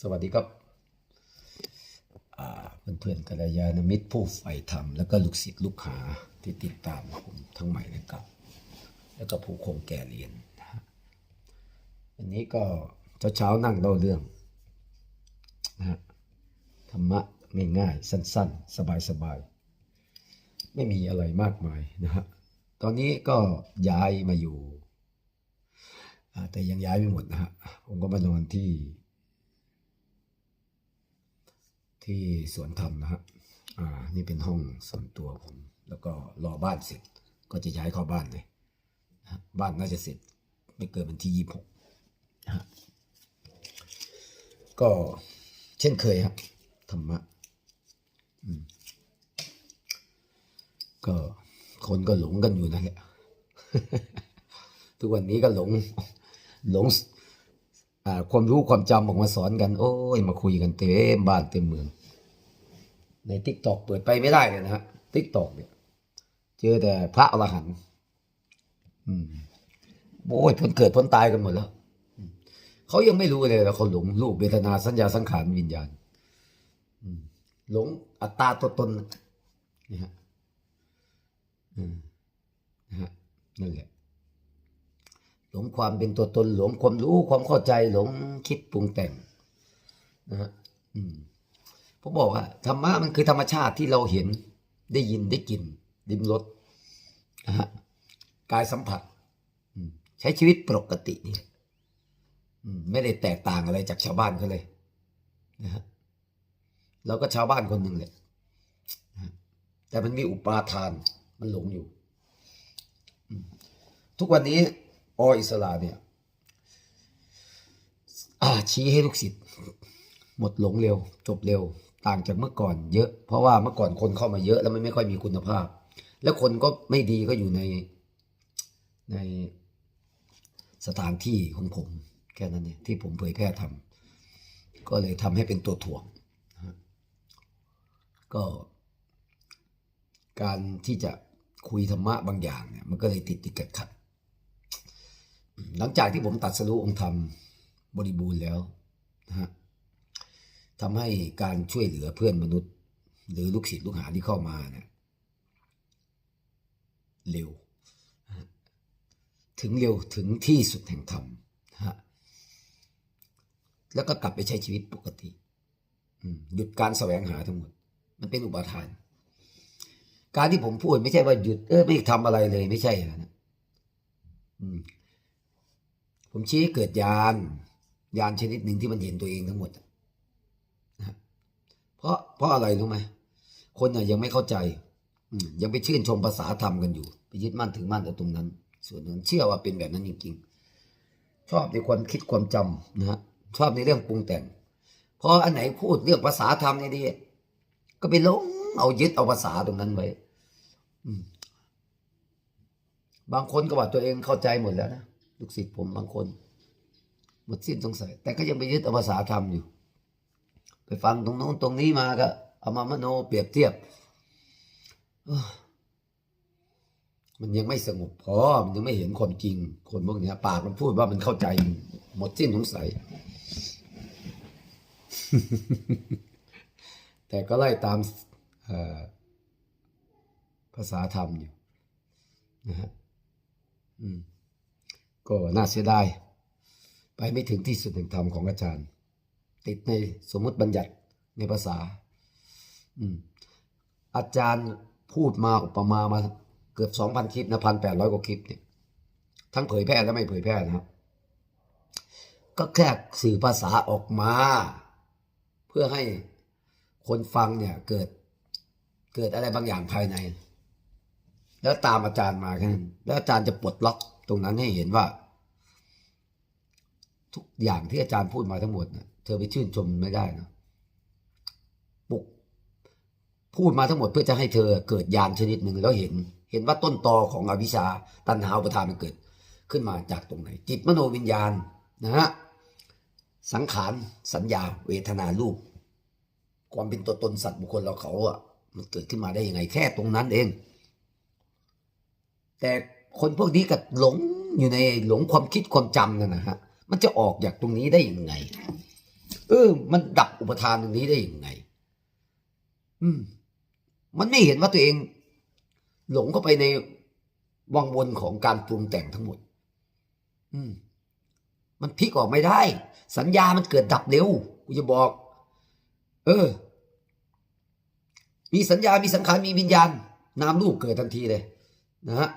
สวัสดีครับอ่าเพื่อนๆกัลยาณมิตรผู้ใฝ่ธรรม แล้วก็ลูกศิษย์ลูกหาที่ติดตามผมทั้งใหม่และเก่าแล้วก็ผู้คงแก่เรียนวันนี้ก็เช้าๆนั่งเล่าเรื่องนะธรรมะง่ายๆสั้นๆ สบายๆ ไม่มีอะไรมากมายนะฮะตอนนี้ก็ย้ายมาอยู่ แต่ยังย้ายไม่หมดนะฮะผมก็มานอนที่ ที่สวนธรรมนะฮะอ่านี่เป็นห้องส่วนตัวผม แล้วก็รอบ้านเสร็จ ก็จะย้ายเข้าบ้านเลยบ้านน่าจะเสร็จไม่เกินวันที่ยี่สิบหกนะฮะก็เช่นเคยครับธรรมะอืมก็คนก็หลงกันอยู่นั่นแหละ ทุกวันนี้ก็หลง หลงความรู้ความจำออกมาสอนกัน โอ้ยมาคุยกันเต็มบ้านเต็มเมือง ในทิกตอกเปิดไปไม่ได้เลยนะฮะทิกตอกเนี่ยเจอแต่พระอรหันต์อืมโอ้ยพ้นเกิดพ้นตายกันหมดแล้วเขายังไม่รู้เลยแล้วเขาหลงรูปเวทนาสัญญาสังขารวิญญาณหลงอัตตาตัวตนนะฮะอืมนะฮะนั่นแหละ หลงความเป็นตัวตนหลงความรู้ความเข้าใจหลงคิดปรุงแต่งนะฮะผมบอกว่าธรรมะมันคือธรรมชาติที่เราเห็นได้ยินได้กลิ่นดิมรสนะฮะกายสัมผัสใช้ชีวิตปกตินี่ไม่ได้แตกต่างอะไรจากชาวบ้านเขาเลยนะฮะเราก็ชาวบ้านคนหนึ่งแหละนะฮะแต่มันมีอุปาทานมันหลงอยู่ ทุกวันนี้ ออิสระเนี่ยชี้ให้ลูกศิษย์หมดหลงเร็ว จบเร็ว ต่างจากเมื่อก่อนเยอะ เพราะว่าเมื่อก่อนคนเข้ามาเยอะแล้วมันไม่ค่อยมีคุณภาพ แล้วคนก็ไม่ดีก็อยู่ในในสถานที่ของผม แค่นั้นเนี่ยที่ผมเผยแพร่ทำก็เลยทำให้เป็นตัวถ่วงก็การที่จะคุยธรรมะบางอย่างเนี่ยมันก็เลยติดติดขัดขัด หลังจากที่ผมตัดสรุองค์ธรรมบริบูรณ์แล้วนะฮะทำให้การช่วยเหลือเพื่อนมนุษย์ หรือลูกศิษย์ลูกหาที่เข้ามาเนี่ยเร็ว ถึงเร็วถึงที่สุดแห่งธรรมนะฮะแล้วก็กลับไปใช้ชีวิตปกติหยุดการแสวงหาทั้งหมด มันเป็นอุปทาน การที่ผมพูดไม่ใช่ว่าหยุดเออไม่ทำอะไรเลย ไม่ใช่นะ ผมชี้ให้เกิดยานยานชนิดหนึ่งที่มันเห็นตัวเองทั้งหมดนะเพราะเพราะอะไรรู้ไหมคนน่ะยังไม่เข้าใจยังไปชื่นชมภาษาธรรมกันอยู่ไปยึดมั่นถือมั่นแต่ตรงนั้น ส่วนหนึ่งเชื่อว่าเป็นแบบนั้นจริงๆ ชอบในความคิดความจำนะฮะชอบในเรื่องปรุงแต่งพออันไหนพูดเรื่องภาษาธรรมนี่ดีก็ไปลงเอายึดเอาภาษาตรงนั้นไว้บางคนก็ว่าตัวเองเข้าใจหมดแล้วนะ ลูกศิษย์ผมบางคนหมดสิ้นสงสัย แต่ก็ยังไปยึดเอาภาษาธรรมอยู่ ไปฟังตรงโน้นตรงนี้มาก็เอามามโนเปรียบเทียบมันยังไม่สงบพอมันยังไม่เห็นความจริง คนพวกนี้ปากมันพูดว่ามันเข้าใจ หมดสิ้นสงสัย แต่ก็ไล่ตามภาษาธรรมอยู่นะฮะอืม ก็น่าเสียดาย ไปไม่ถึงที่สุดแห่งธรรมของอาจารย์ ติดในสมมติบัญญัติในภาษาอืมอาจารย์พูดมาอุปมามาเกือบสองพันคลิปนะพันแปดร้อยกว่าคลิปเนี่ยทั้งเผยแพร่และไม่เผยแพร่นะครับ ก็แค่สื่อภาษาออกมา เพื่อให้คนฟังเนี่ยเกิดเกิดอะไรบางอย่างภายใน แล้วตามอาจารย์มาแค่นั้นแล้วอาจารย์จะปลดล็อก ตรงนั้นให้เห็นว่า ทุกอย่างที่อาจารย์พูดมาทั้งหมดนะเธอไปชื่นชมไม่ได้นะปลุกพูดมาทั้งหมดเพื่อจะให้เธอเกิดญาณชนิดหนึ่งแล้วเห็น เห็นว่าต้นตอของอวิชชาตัณหาอุปทานมันเกิด ขึ้นมาจากตรงไหน จิตมโนวิญญาณนะฮะสังขารสัญญา เวทนารูป ความเป็นตัวตนสัตว์บุคคลเราเขาอะมันเกิดขึ้นมาได้ยังไงแค่ตรงนั้นเอง แต่ คนพวกนี้ก็หลงอยู่ในหลงความคิดความจำนั่นนะฮะมันจะออกจากตรงนี้ได้ยังไง เออ มันดับอุปทานตรงนี้ได้ยังไง อืม มันไม่เห็นว่าตัวเอง หลงเข้าไปในวังวนของการปรุงแต่งทั้งหมด อืม มันพลิกออกไม่ได้ สัญญามันเกิดดับเร็วกูจะบอก เออ มีสัญญา มีสังขาร มีวิญญาณ นามรูปเกิดทันทีเลย นะฮะ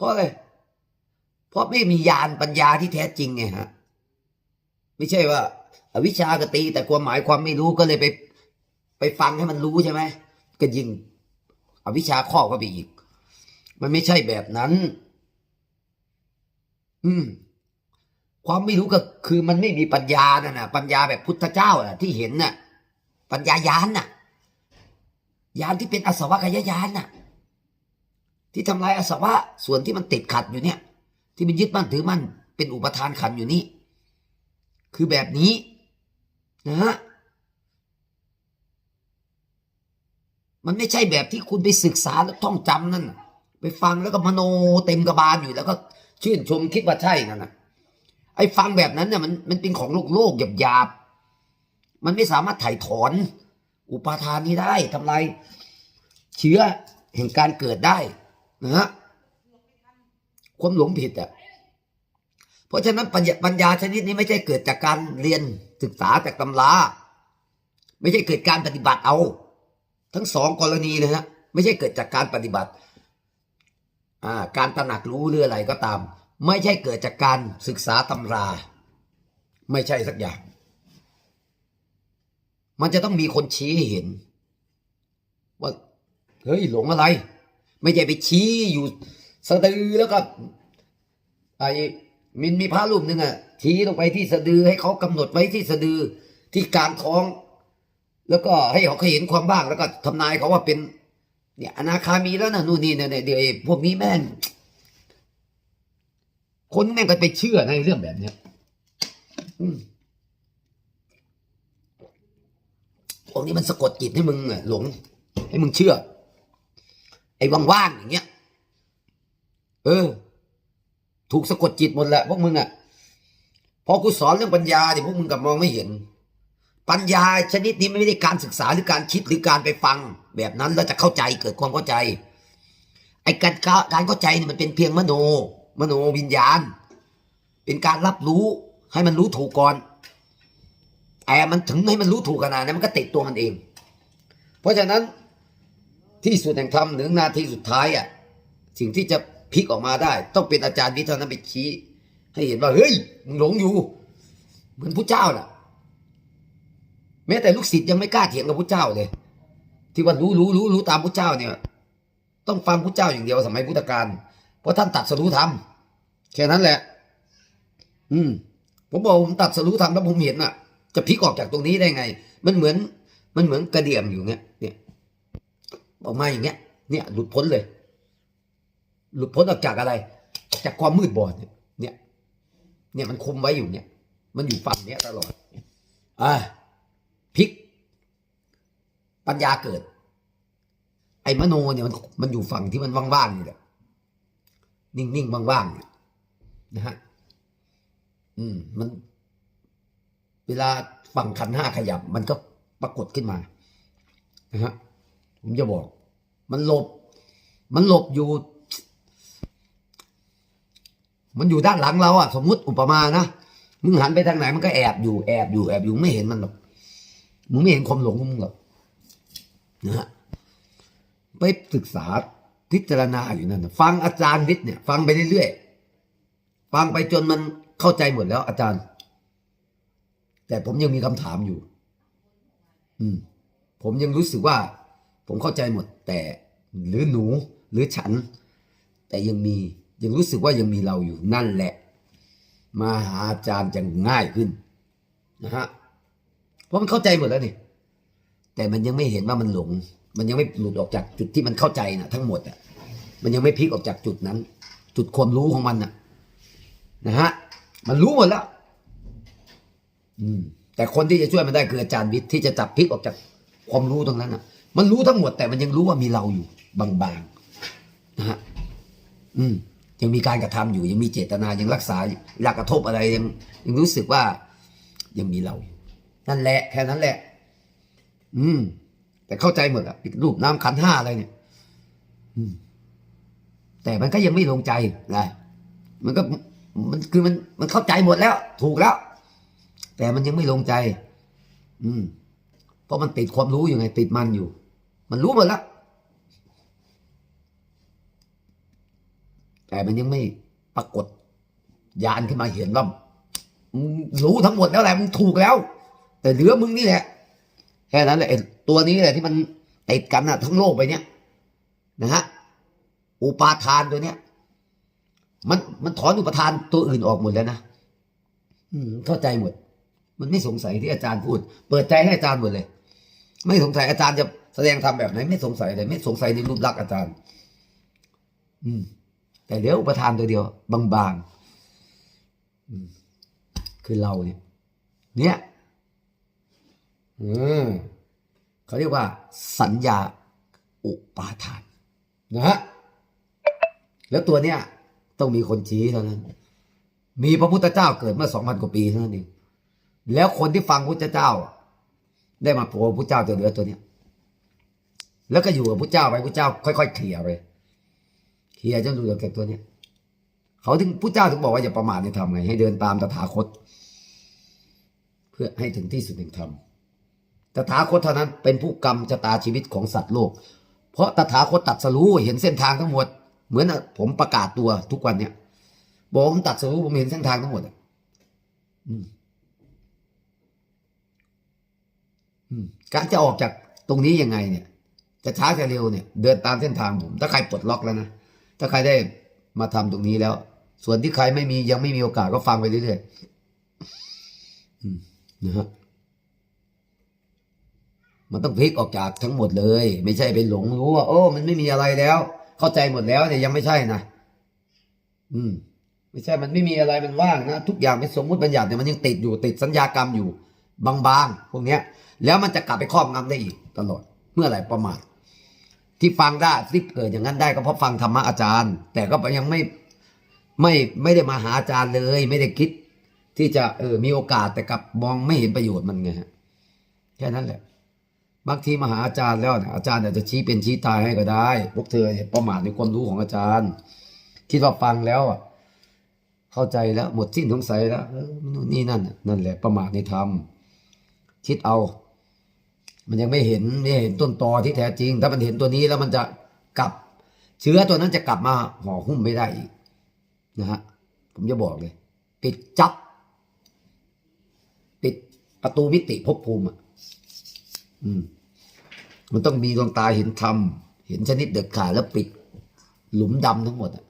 เพราะอะไรเพราะไม่มีญาณปัญญาที่แท้จริงไงฮะ ไม่ใช่ว่าอวิชากตี แต่ความหมายความไม่รู้ก็เลยไป ไปฟังให้มันรู้ใช่ไหมก็ยิงอวิชาครอบเข้าไปอีก มันไม่ใช่แบบนั้น อืม ความไม่รู้ก็คือมันไม่มีปัญญาน่ะนะปัญญาแบบพุทธเจ้าอะ ที่เห็นน่ะ ปัญญายานน่ะ ยานที่เป็นอสวะกายยานน่ะ ที่ทำลายอสวะส่วนที่มันติดขัดอยู่เนี่ย ที่มันยึดมั่นถือมั่นเป็นอุปทานขันอยู่นี่ คือแบบนี้นะฮะมันไม่ใช่แบบที่คุณไปศึกษาแล้วท่องจำนั่นไปฟังแล้วก็มโนเต็มกระบาลอยู่แล้วก็ชื่นชมคิดว่าใช่นั่นนะไอ้ฟังแบบนั้นเนี่ยมันมันเป็นของโลกโลกหยาบหยาบมันไม่สามารถถ่ายถอนอุปาทานนี้ได้ทำลายเชื้อแห่งการเกิดได้ นะฮะความหลงผิดอะเพราะฉะนั้นปัญญาปัญญาชนิดนี้ไม่ใช่เกิดจากการเรียนศึกษาจากตำราไม่ใช่เกิดการปฏิบัติเอา ทั้งสองกรณีเลยนะไม่ใช่เกิดจากการปฏิบัติอ่าการตระหนักรู้หรืออะไรก็ตาม ไม่ใช่เกิดจากการศึกษาตำรา ไม่ใช่สักอย่าง มันจะต้องมีคนชี้เห็น ว่าเฮ้ยหลงอะไร ไม่ใช่ไปชี้อยู่สะดือแล้วก็ไอ้มินมีพระรูปหนึ่งอะชี้ลงไปที่สะดือให้เขากำหนดไว้ที่สะดือที่กลางท้อง แล้วก็ให้เขาเห็นความบ้างแล้วก็ทำนายเขาว่าเป็น เนี่ยอนาคามีแล้วนะนู่นนี่เนี่ยเดี๋ยวพวกนี้แม่งคนแม่งก็ไปเชื่อในเรื่องแบบเนี้ยอืมพวกนี้มันสะกดจิตให้มึงอะหลง ให้มึงเชื่อ ไอ้ว่างๆอย่างเงี้ย เออ ถูกสะกดจิตหมดแหละพวกมึงอะพอกูสอนเรื่องปัญญาเนี่ยพวกมึงกับมองไม่เห็น ปัญญาชนิดนี้ไม่ได้การศึกษาหรือการคิดหรือการไปฟัง แบบนั้นแล้วจะเข้าใจเกิดความเข้าใจ ไอ้การการเข้าใจเนี่ยมันเป็นเพียงมโน มโนวิญญาณ เป็นการรับรู้ให้มันรู้ถูกก่อนแต่มันถึงให้มันรู้ถูกขนาดนั้นมันก็ติดตัวมันเอง เพราะฉะนั้น ที่สุดแห่งธรรมหรือนาทีสุดท้ายอะสิ่งที่จะพลิกออกมาได้ ต้องเป็นอาจารย์วิทย์เท่านั้นไปชี้ ให้เห็นว่าเฮ้ยมึงหลงอยู่ เหมือนพระเจ้าน่ะ แม้แต่ลูกศิษย์ยังไม่กล้าเถียงกับพระเจ้าเลย ที่ว่ารู้รู้รู้รู้ตามพระเจ้าเนี่ย ต้องฟังพระเจ้าอย่างเดียวสมัยพุทธกาลเพราะท่านตัดสรู้ธรรมแค่นั้นแหละ อืมผมบอกผมตัดสรู้ธรรมแล้วผมเห็นอะ จะพลิกออกจากตรงนี้ได้ไง มันเหมือน มันเหมือนกระเดียมอยู่เงี้ยเนี่ย ออกมาอย่างเงี้ย เนี่ย หลุดพ้นเลย หลุดพ้นออกจากอะไร จากความมืดบอดเนี่ย เนี่ย เนี่ยมันคุมไว้อยู่เนี่ย มันอยู่ฝั่งเนี้ยตลอดอ่าพลิก ปัญญาเกิด ไอ้มโนเนี่ยมันมันอยู่ฝั่งที่มันว่างๆนี่แหละนิ่งๆว่างๆเนี่ยนะฮะอืม มัน เวลาฝั่งขันห้าขยับ มันก็ปรากฏขึ้นมานะฮะผมจะบอก มันหลบ มันหลบอยู่ มันอยู่ด้านหลังเราอะสมมุติอุปมานะมึงหันไปทางไหนมันก็แอบอยู่แอบอยู่แอบอยู่ไม่เห็นมันหรอกมึงไม่เห็นความหลงของมึงหรอกนะฮะไปศึกษาพิจารณาอยู่นั่นฟังอาจารย์วิทย์เนี่ย ฟังไปเรื่อยๆฟังไปจนมันเข้าใจหมดแล้ว อาจารย์ แต่ผมยังมีคำถามอยู่ อืม ผมยังรู้สึกว่า ผมเข้าใจหมดแต่หรือหนูหรือฉัน แต่ยังมียังรู้สึกว่ายังมีเราอยู่นั่นแหละ มาหาอาจารย์จะง่ายขึ้นนะฮะเพราะมันเข้าใจหมดแล้วนี่แต่มันยังไม่เห็นว่ามันหลง มันยังไม่หลุดออกจากจุดที่มันเข้าใจนะทั้งหมดอะมันยังไม่พลิกออกจากจุดนั้น จุดความรู้ของมันน่ะนะฮะมันรู้หมดแล้ว อืมแต่คนที่จะช่วยมันได้คืออาจารย์วิทย์ที่จะจับพลิกออกจากความรู้ตรงนั้นน่ะ มันรู้ทั้งหมดแต่มันยังรู้ว่ามีเราอยู่บางๆนะฮะอืมยังมีการกระทำอยู่ ยังมีเจตนายังรักษาอยากกระทบอะไรยังยังรู้สึกว่ายังมีเราอยู่นั่นแหละแค่นั้นแหละ อืม แต่เข้าใจหมดอะรูปน้ำขันห้าอะไรเนี่ยอืม แต่มันก็ยังไม่ลงใจนะมันก็มันคือมันมันเข้าใจหมดแล้ว ถูกแล้ว แต่มันยังไม่ลงใจ อืม เพราะมันติดความรู้อยู่ไง ติดมันอยู่ มันรู้หมดแล้วแต่มันยังไม่ปรากฏยานขึ้นมาเห็นว่ามึงรู้ทั้งหมดแล้วแหละมึงถูกแล้ว แต่เหลือมึงนี่แหละแค่นั้นแหละตัวนี้แหละที่มันติดกันนะทั้งโลกไปเนี้ยนะฮะอุปาทานตัวเนี้ยมันมันถอนอุปทานตัวอื่นออกหมดแล้วนะอืมเข้าใจหมด มันไม่สงสัยที่อาจารย์พูด เปิดใจให้อาจารย์หมดเลย ไม่สงสัยอาจารย์จะ แสดงทำแบบไหนไม่สงสัยเลยไม่สงสัยในรูปลักษณ์อาจารย์ อืม แต่เดี๋ยวอุปทานตัวเดียว บางๆอืมคือเราเนี่ย เนี่ยเออเขาเรียกว่า สัญญาอุปาทาน นะฮะแล้วตัวเนี้ยต้องมีคนชี้เท่านั้น มีพระพุทธเจ้าเกิดเมื่อสองพันกว่าปีเท่านั้นเองแล้วคนที่ฟังพุทธเจ้า ได้มาโผล่พุทธเจ้าจะเหลือตัวเนี้ย แล้วก็อยู่กับพุทธเจ้าไปพุทธเจ้า ค่อยๆเคลียร์ไปเคลียร์จนเหลือแค่ตัวเนี้ยเขาถึงพุทธเจ้าถึงบอกว่าอย่าประมาทในธรรมไงให้เดินตามตถาคต เพื่อให้ถึงที่สุดแห่งธรรมตถาคตเท่านั้นเป็นผู้กำชะตาชีวิตของสัตว์โลก เพราะตถาคตตัดสรู้เห็นเส้นทางทั้งหมด เหมือนผมประกาศตัวทุกวันเนี่ยบอกผมตัดสรู้ผมเห็นเส้นทางทั้งหมดอะอืมอืมการจะออกจากตรงนี้ยังไงเนี่ย จะช้าจะเร็วเนี่ยเดินตามเส้นทางผม ถ้าใครปลดล็อกแล้วนะ ถ้าใครได้มาทำตรงนี้แล้ว ส่วนที่ใครไม่มียังไม่มีโอกาสก็ฟังไปเรื่อยๆนะฮะมันต้องพลิกออกจากทั้งหมดเลย ไม่ใช่ไปหลงรู้ว่าโอ้มันไม่มีอะไรแล้ว เข้าใจหมดแล้วเนี่ยยังไม่ใช่นะอืม ไม่ใช่มันไม่มีอะไรมันว่างนะทุกอย่างเป็นสมมุติบัญญัติเนี่ยมันยังติดอยู่ติดสัญญากรรมอยู่บางๆพวกเนี้ย แล้วมันจะกลับไปครอบงำได้อีกตลอดเมื่อไหร่ประมาท ที่ฟังได้ที่เกิดอย่างนั้นได้ก็เพราะฟังธรรมะอาจารย์ แต่ก็ยังไม่ไม่ไม่ได้มาหาอาจารย์เลย ไม่ได้คิด ที่จะเออมีโอกาสแต่กลับมองไม่เห็นประโยชน์มันไงฮะแค่นั้นแหละบางทีมาหาอาจารย์แล้วเนี่ยอาจารย์อาจจะชี้เป็นชี้ตายให้ก็ได้ พวกเธอประมาทในความรู้ของอาจารย์ คิดว่าฟังแล้วอะเข้าใจแล้วหมดสิ้นสงสัยแล้วนู่นนี่นั่นนั่นแหละประมาทในธรรมคิดเอา มันยังไม่เห็นไม่เห็นต้นตอที่แท้จริง ถ้ามันเห็นตัวนี้แล้วมันจะกลับ เชื้อตัวนั้นจะกลับมาห่อหุ้มไม่ได้อีกนะฮะผมจะบอกเลย ปิดจับ ปิดประตูมิติภพภูมิอะอืม มันต้องมีดวงตาเห็นธรรมเห็นชนิดเด็ดขาดแล้วปิด หลุมดำทั้งหมดอะ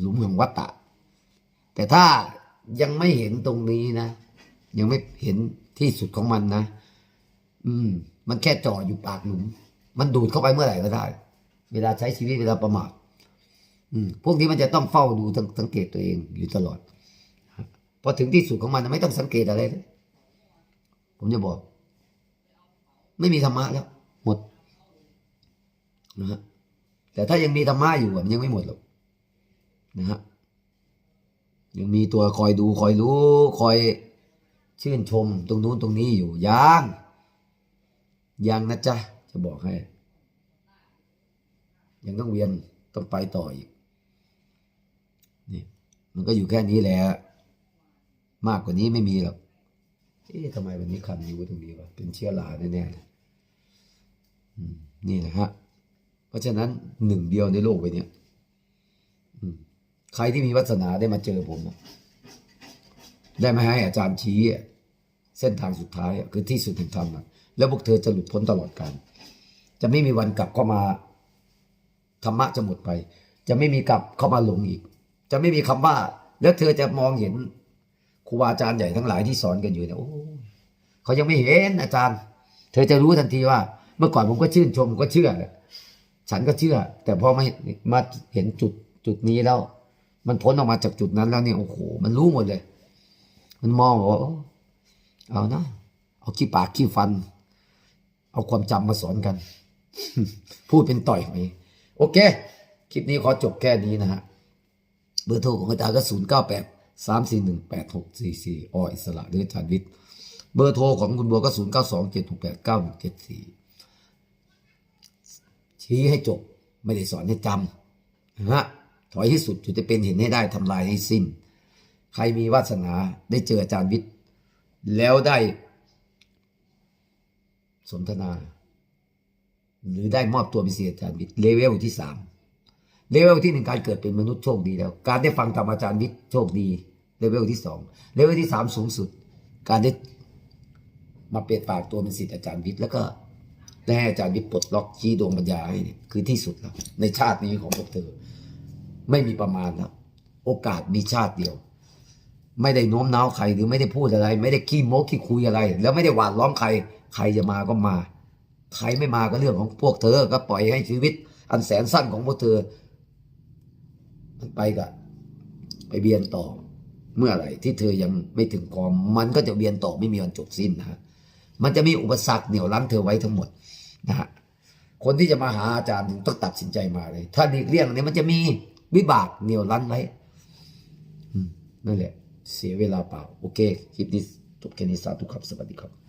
หลุมของวัตตะ แต่ถ้ายังไม่เห็นตรงนี้นะ ยังไม่เห็นที่สุดของมันนะ อืม มันแค่จ่ออยู่ปากหลุม มันดูดเข้าไปเมื่อไหร่ก็ได้ เวลาใช้ชีวิตเวลาประมาทอืม พวกนี้มันจะต้องเฝ้าดูสังเกตตัวเองอยู่ตลอดพอถึงที่สุดของมันไม่ต้องสังเกตอะไรเลยผมจะบอก ไม่มีธรรมะแล้ว หมดนะฮะแต่ถ้ายังมีธรรมะอยู่มันยังไม่หมดหรอกนะฮะยังมีตัวคอยดูคอยรู้ คอยชื่นชม ตรงนู้นตรงนี้อยู่ยัง ยังนะจ๊ะ จะบอกให้ ยังต้องเวียนต้องไปต่ออีกนี่มันก็อยู่แค่นี้แหละมากกว่านี้ไม่มีหรอกเอ๊ะทำไมวันนี้คันนิ้วตรงนี้วะเป็นเชื้อราแน่ๆนี่นะฮะ เพราะฉะนั้นหนึ่งเดียวในโลกใบเนี้ยใครที่มีวาสนาได้มาเจอผม ได้มาให้อาจารย์ชี้อะ เส้นทางสุดท้ายคือที่สุดแห่งธรรมอะแล้วพวกเธอจะหลุดพ้นตลอดกาลจะไม่มีวันกลับเข้ามาธรรมะจะหมดไป จะไม่มีกลับเข้ามาหลงอีก จะไม่มีคำว่า แล้วเธอจะมองเห็นครูบาอาจารย์ใหญ่ทั้งหลายที่สอนกันอยู่เนี่ยโอ้เขายังไม่เห็นอาจารย์ เธอจะรู้ทันทีว่า เมื่อก่อนผมก็ชื่นชมก็เชื่อแหละฉันก็เชื่อ แต่พอมามาเห็นจุดจุดนี้แล้ว มันพ้นออกมาจากจุดนั้นแล้วเนี่ยโอ้โหมันรู้หมดเลย มันมองบอกว่า เอานะ เอาขี้ปากขี้ฟัน เอาความจำมาสอนกัน พูดเป็นต่อยไปโอเค คลิปนี้ขอจบแค่นี้นะฮะ เบอร์โทรของอาจารย์ก็ศูนย์เก้าแปดสามสี่หนึ่งแปดหกสี่สี่ออิสระหรืออาจารย์วิทย์ เบอร์โทรของคุณบัวก็ศูนย์เก้าสองเจ็ดหกแปดเก้าหนึ่งเจ็ดสี่ชี้ให้จบไม่ได้สอนให้จำนะฮะถอยที่สุดจุดจะเป็นเห็นให้ได้ทำลายให้สิ้น ใครมีวาสนาได้เจออาจารย์วิทย์ แล้วได้สนทนา หรือได้มอบตัวเป็นศิษย์อาจารย์วิทย์เลเวลที่สามเลเวลที่หนึ่งการเกิดเป็นมนุษย์โชคดีแล้ว การได้ฟังธรรมอาจารย์วิทย์โชคดีเลเวลที่สองเลเวลที่สามสูงสุด การได้มาเปิดปากตัวเป็นศิษย์อาจารย์วิทย์แล้วก็ได้ให้อาจารย์วิทย์ปลดล็อกชี้ดวงปัญญาให้เนี่ยคือที่สุดแล้วในชาตินี้ของพวกเธอ ไม่มีประมาณแล้ว โอกาสมีชาติเดียว ไม่ได้โน้มน้าวใครหรือไม่ได้พูดอะไร ไม่ได้ขี้โม้ขี้คุยอะไร แล้วไม่ได้หวานล้อมใคร ใครจะมาก็มา ใครไม่มาก็เรื่องของพวกเธอก็ปล่อยให้ชีวิต อันแสนสั้นของพวกเธอ มันไปกับไปเวียนต่อ เมื่อไหร่ที่เธอยังไม่ถึงพร้อมมันก็จะเวียนต่อไม่มีวันจบสิ้นนะฮะมันจะมีอุปสรรคเหนี่ยวรั้งเธอไว้ทั้งหมดนะฮะคนที่จะมาหาอาจารย์ถึงต้องตัดสินใจมาเลย ถ้าหลีกเลี่ยงเนี่ยมันจะมีวิบากเหนี่ยวรั้งไว้อืมนั่นแหละ เสียเวลาเปล่า โอเค คลิปนี้จบแค่นี้สาธุครับ สวัสดีครับ